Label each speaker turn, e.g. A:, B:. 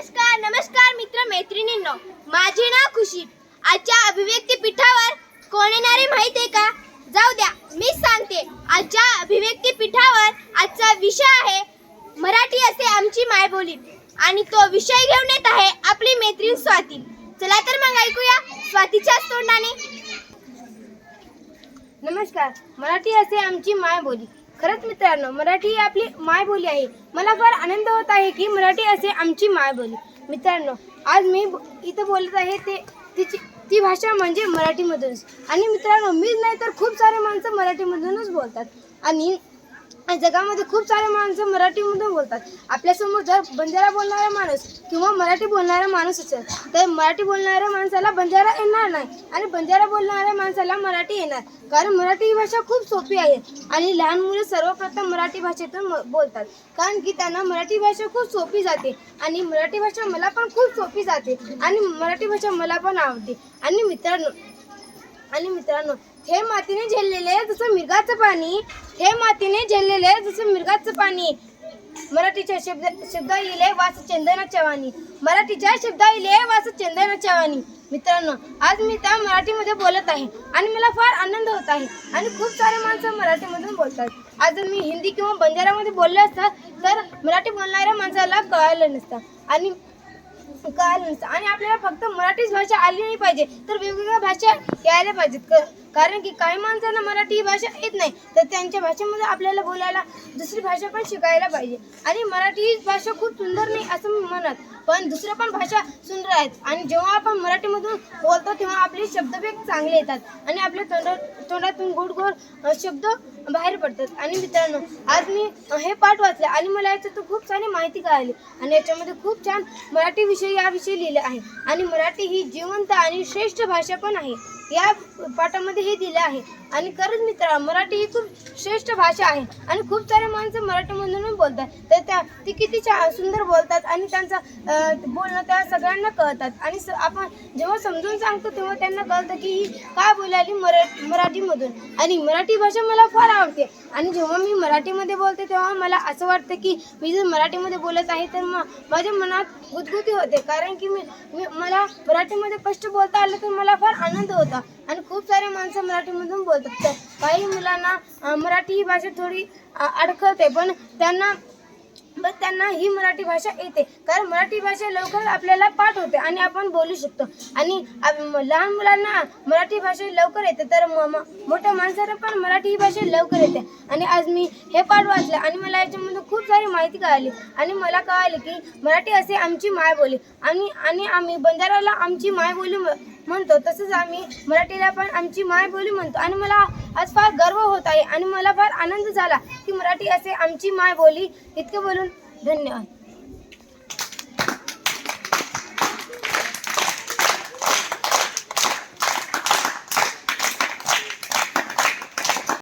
A: नमस्कार नमस्कार मित्र मैत्रिणींनो. माझे नाव खुशी. आजच्या अभिव्यक्ती पीठावर कोण येणारे माहीत आहे का? जाऊ द्या मी सांगते. आजच्या अभिव्यक्ती पीठावर आजचा विषय आहे मराठी असे आमची मायबोली. आणि तो विषय घेऊन येत आहे आपली मैत्रीण स्वाती. चला तर मग ऐकूया स्वातीच्याच तोंडाने.
B: नमस्कार मराठी असे आमची मायबोली. खरंच मित्रांनो मराठी ही आपली मायबोली आहे. मला फार आनंद होत आहे की मराठी असे आमची मायबोली. मित्रांनो आज मी इथं बोलत आहे ते तिची ती भाषा म्हणजे मराठीमधूनच. आणि मित्रांनो मीच नाही तर खूप सारे माणसं मराठीमधूनच बोलतात. आणि आणि जगामध्ये खूप सारे माणसं मराठीमधून बोलतात. आपल्यासमोर जर बंजारा बोलणारा माणूस किंवा मराठी बोलणारा माणूस असेल तर मराठी बोलणाऱ्या माणसाला बंजारा येणार नाही आणि बंजारा बोलणाऱ्या माणसाला मराठी येणार. कारण मराठी ही भाषा खूप सोपी आहे आणि लहान मुलं सर्वप्रथम मराठी भाषेतून बोलतात. कारण की त्यांना मराठी भाषा खूप सोपी जाते आणि मराठी भाषा मला पण खूप सोपी जाते आणि मराठी भाषा मला पण आवडते. आणि मित्रांनो आणि मित्रांनो हे मातीने झेललेले जसं मिरगाचं पाणी हे मातीने झेललेले जसं मिरगाचं पाणी. मराठीच्या शब्द शब्द इले वास चंदनाच्या वाणी मराठीच्या शब्द इले वास चंदनाच्या वाणी मित्रांनो आज मी त्या मराठीमध्ये बोलत आहे आणि मला फार आनंद होत आहे आणि खूप सारे माणसं मराठीमधून बोलतात. आज जर मी हिंदी किंवा बंजारामध्ये बोलले असतात तर मराठी बोलणाऱ्या माणसाला कळालं नसतं. आणि कळालं नसतं. आणि आपल्याला फक्त मराठीच भाषा आली नाही पाहिजे तर वेगवेगळ्या भाषा यायला पाहिजेत. क- कारण की काही माणसांना मराठी ही भाषा येत नाही तर त्यांच्या भाषेमध्ये आपल्याला बोलायला दुसरी भाषा पण शिकायला पाहिजे. आणि मराठी ही भाषा खूप सुंदर नाही असं मी म्हणत पण दुसऱ्या पण भाषा सुंदर आहेत. आणि जेव्हा आपण मराठीमधून बोलतो तेव्हा आपले शब्दभेद चांगले येतात. आणि आपल्या तोंडा तोंडातून गोड गोड शब्द बाहेर पडतात. आणि मित्रांनो आज मी हे पाठ वाचले आणि मला याच्यातून खूप सारी माहिती कळाली. आणि याच्यामध्ये खूप छान मराठी विषय याविषयी लिहिले आहे. आणि मराठी ही जिवंत आणि श्रेष्ठ भाषा पण आहे. या पाठामध्ये हे दिले आहे. आणि खरंच मित्र मराठी ही खूप श्रेष्ठ भाषा आहे आणि खूप सारे माणसं मराठीमधून बोलतात. तर त्या ती किती छान सुंदर बोलतात आणि त्यांचं बोलणं त्या सगळ्यांना कळतात. आणि स- आपण जेव्हा समजून सांगतो तेव्हा त्यांना कळतं की ही काय बोलायली मरा मराठीमधून. आणि मराठी भाषा मला फार आवडते. आणि जेव्हा मी मराठीमध्ये बोलते तेव्हा मला असं वाटतं की मी जर मराठीमध्ये बोलत आहे तर मग माझ्या मनात गुदगुती होते. कारण की मी मी मला मराठीमध्ये स्पष्ट बोलता आलं तर मला फार आनंद होता. आणि खूप सारे माणसं मराठीमधून बोलतात. तर काही मुलांना मराठी ही भाषा थोडी अडखळते पण त्यांना पण त्यांना ही मराठी भाषा येते. कारण मराठी भाषा लवकर आपल्याला पाठ होते आणि आपण बोलू शकतो. आणि लहान मुलांना मराठी भाषा लवकर येते तर म- मोठ्या माणसाला पण मराठी ही भाषा लवकर येते. आणि आज मी हे पाठ वाचलं आणि मला याच्यामध्ये खूप सारी माहिती कळाली. आणि मला कळाली की मराठी असे आमची मायबोली. आणि आणि आम्ही बंजाराला आमची मायबोली म्हणतो तसंच आम्ही मराठीला पण आमची मायबोली म्हणतो. आणि मला आज फार गर्व होत आहे आणि मला फार आनंद झाला की मराठी असे आमची मायबोली इतके बोलून धन्यवाद